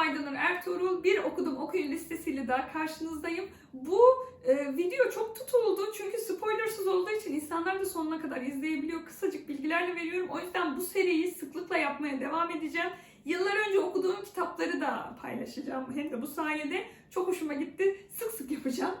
Aydanur Ertuğrul. Bir okudum okuyun listesiyle daha karşınızdayım. Bu e, video çok tutuldu çünkü spoilersız olduğu için insanlar da sonuna kadar izleyebiliyor. Kısacık bilgilerle veriyorum. O yüzden bu seriyi sıklıkla yapmaya devam edeceğim. Yıllar önce okuduğum kitapları da paylaşacağım. Hem de bu sayede çok hoşuma gitti. Sık sık yapacağım.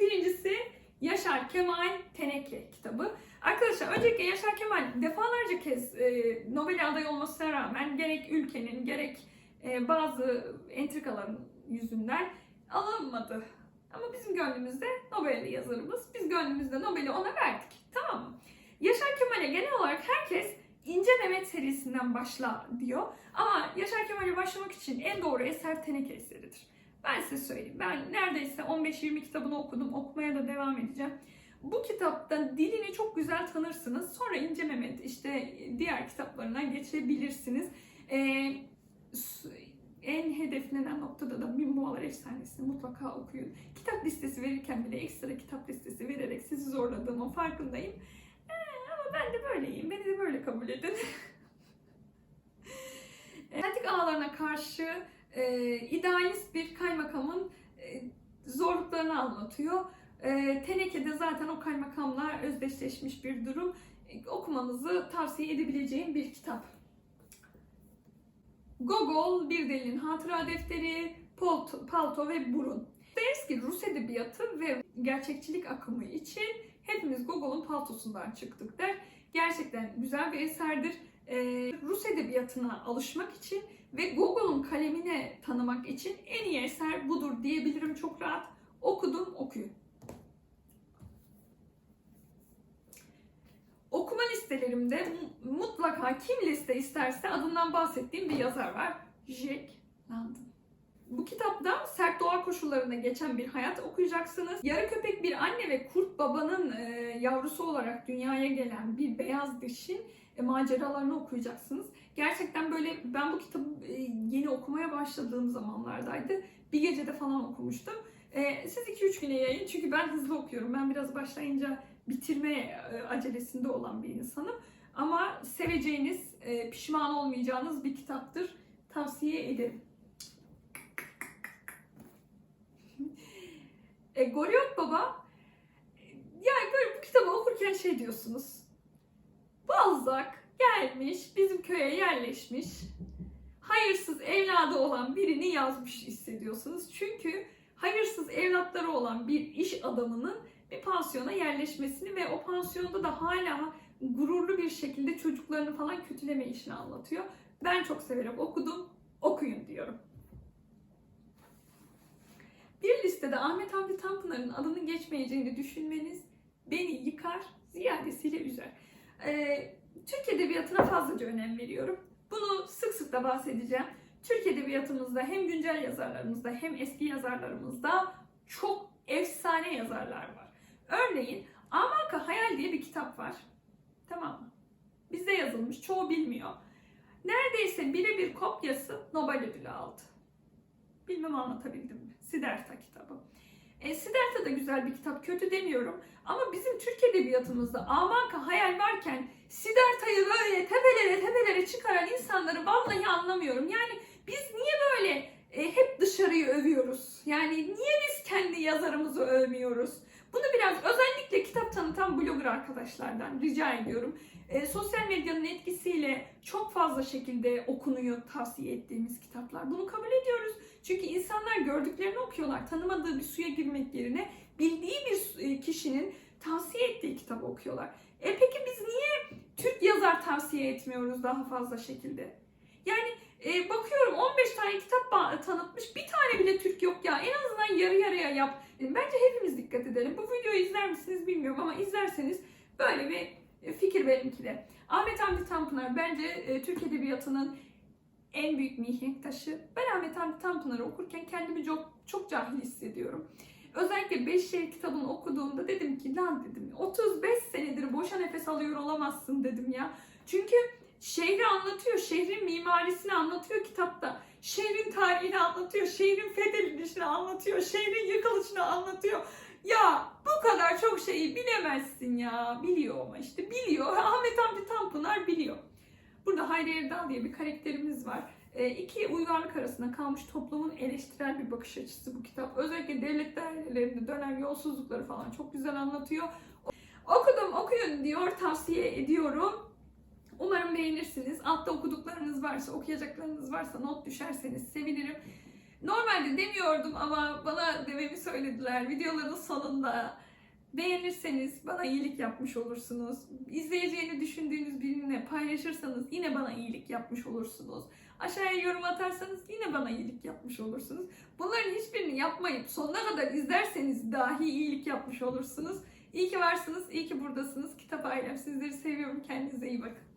Birincisi Yaşar Kemal Teneke kitabı. Arkadaşlar öncelikle Yaşar Kemal defalarca kez e, Nobel adayı olmasına rağmen gerek ülkenin gerek e, bazı entrikaların yüzünden alınmadı. Ama bizim gönlümüzde Nobel'li yazarımız. Biz gönlümüzde Nobel'i ona verdik. Tamam mı? Yaşar Kemal'e genel olarak herkes İnce Mehmet serisinden başla diyor. Ama Yaşar Kemal'e başlamak için en doğru eser Teneke eseridir. Ben size söyleyeyim. Ben neredeyse 15-20 kitabını okudum. Okumaya da devam edeceğim. Bu kitapta dilini çok güzel tanırsınız. Sonra İnce Mehmet işte diğer kitaplarına geçebilirsiniz. Ee, en hedeflenen noktada da Mimboğalar Efsanesi'ni mutlaka okuyun. Kitap listesi verirken bile ekstra kitap listesi vererek sizi zorladığımın farkındayım. Ee, ama ben de böyleyim. Beni de böyle kabul edin. Kentik ağlarına karşı e, idealist bir kaymakamın e, zorluklarını anlatıyor. E, Teneke'de zaten o kaymakamla özdeşleşmiş bir durum. E, okumanızı tavsiye edebileceğim bir kitap. Gogol, Bir Delinin Hatıra Defteri, Palto, Palto ve Burun. Deriz ki Rus edebiyatı ve gerçekçilik akımı için hepimiz Gogol'un paltosundan çıktık der. Gerçekten güzel bir eserdir. Ee, Rus edebiyatına alışmak için ve Gogol'un kalemine tanımak için en iyi eser budur diyebilirim çok rahat. Okudum, okuyun. Okuma listelerimde mutlaka kim liste isterse adından bahsettiğim bir yazar var. Jack London. Bu kitapta sert doğa koşullarında geçen bir hayat okuyacaksınız. Yarı köpek bir anne ve kurt babanın e, yavrusu olarak dünyaya gelen bir beyaz dişin e, maceralarını okuyacaksınız. Gerçekten böyle ben bu kitabı e, yeni okumaya başladığım zamanlardaydı. Bir gecede falan okumuştum. E, siz 2-3 güne yayın çünkü ben hızlı okuyorum. Ben biraz başlayınca bitirme e, acelesinde olan bir insanım. Ama seveceğiniz, e, pişman olmayacağınız bir kitaptır. Tavsiye ederim. E, Goryot Baba yani böyle bu kitabı okurken şey diyorsunuz. Balzac gelmiş, bizim köye yerleşmiş, hayırsız evladı olan birini yazmış hissediyorsunuz. Çünkü hayırsız evlatları olan bir iş adamının pansiyona yerleşmesini ve o pansiyonda da hala gururlu bir şekilde çocuklarını falan kötüleme işini anlatıyor. Ben çok severek okudum, okuyun diyorum. Bir listede Ahmet Hamdi Tanpınar'ın adının geçmeyeceğini düşünmeniz beni yıkar, ziyadesiyle üzer. Ee, Türk Edebiyatı'na fazlaca önem veriyorum. Bunu sık sık da bahsedeceğim. Türk Edebiyatımızda hem güncel yazarlarımızda hem eski yazarlarımızda çok efsane yazarlar var. Örneğin Amaka Hayal diye bir kitap var. Tamam mı? Bizde yazılmış, çoğu bilmiyor. Neredeyse birebir kopyası Nobel ödülü aldı. Bilmem anlatabildim mi? Siddhartha kitabı. E, Siddhartha da güzel bir kitap, kötü demiyorum. Ama bizim Türk Edebiyatımızda Amanka hayal varken Siddhartha'yı böyle tepelere tepelere çıkaran insanları vallahi anlamıyorum. Yani biz niye böyle e, hep dışarıyı övüyoruz? Yani niye biz kendi yazarımızı övmüyoruz? Bunu biraz özellikle kitap tanıtan blogger arkadaşlardan rica ediyorum. E, sosyal medyanın etkisiyle çok fazla şekilde okunuyor tavsiye ettiğimiz kitaplar. Bunu kabul ediyoruz. Çünkü insanlar gördüklerini okuyorlar. Tanımadığı bir suya girmek yerine bildiği bir e, kişinin tavsiye ettiği kitabı okuyorlar. E peki biz niye Türk yazar tavsiye etmiyoruz daha fazla şekilde? Yani e, bakıyorum 15 tane kitap tanıtmış bir tane bile Türk yok ya. En azından yarı yarıya yap. E, bence hepimiz dikkat edelim. Bu videoyu izler misiniz bilmiyorum ama izlerseniz böyle bir e, fikir benimki de. Ahmet Hamdi Tanpınar bence e, Türk Edebiyatı'nın en büyük mihenk taşı. Ben Ahmet Hamdi Tanpınar'ı okurken kendimi çok, çok cahil hissediyorum. Özellikle 5 şehir kitabını okuduğumda dedim ki lan dedim 35 senedir boşa nefes alıyor olamazsın dedim ya. Çünkü şehri anlatıyor, şehrin mimarisini anlatıyor kitapta. Şehrin tarihini anlatıyor, şehrin fethedilişini anlatıyor, şehrin yıkılışını anlatıyor. Ya bu kadar çok şeyi bilemezsin ya. Biliyor ama işte biliyor. Ahmet Hamdi Tanpınar biliyor. Burada Hayri Erdal diye bir karakterimiz var. e, iki uygarlık arasında kalmış toplumun eleştirel bir bakış açısı bu kitap. Özellikle devlet dairelerinde dönen yolsuzlukları falan çok güzel anlatıyor. Okudum, okuyun diyor, tavsiye ediyorum. Umarım beğenirsiniz. Altta okuduklarınız varsa, okuyacaklarınız varsa not düşerseniz sevinirim. Normalde demiyordum ama bana dememi söylediler videoların sonunda. Beğenirseniz bana iyilik yapmış olursunuz. İzleyeceğini düşündüğünüz birinle paylaşırsanız yine bana iyilik yapmış olursunuz. Aşağıya yorum atarsanız yine bana iyilik yapmış olursunuz. Bunların hiçbirini yapmayıp sonuna kadar izlerseniz dahi iyilik yapmış olursunuz. İyi ki varsınız, iyi ki buradasınız. Kitap ailem sizleri seviyorum. Kendinize iyi bakın.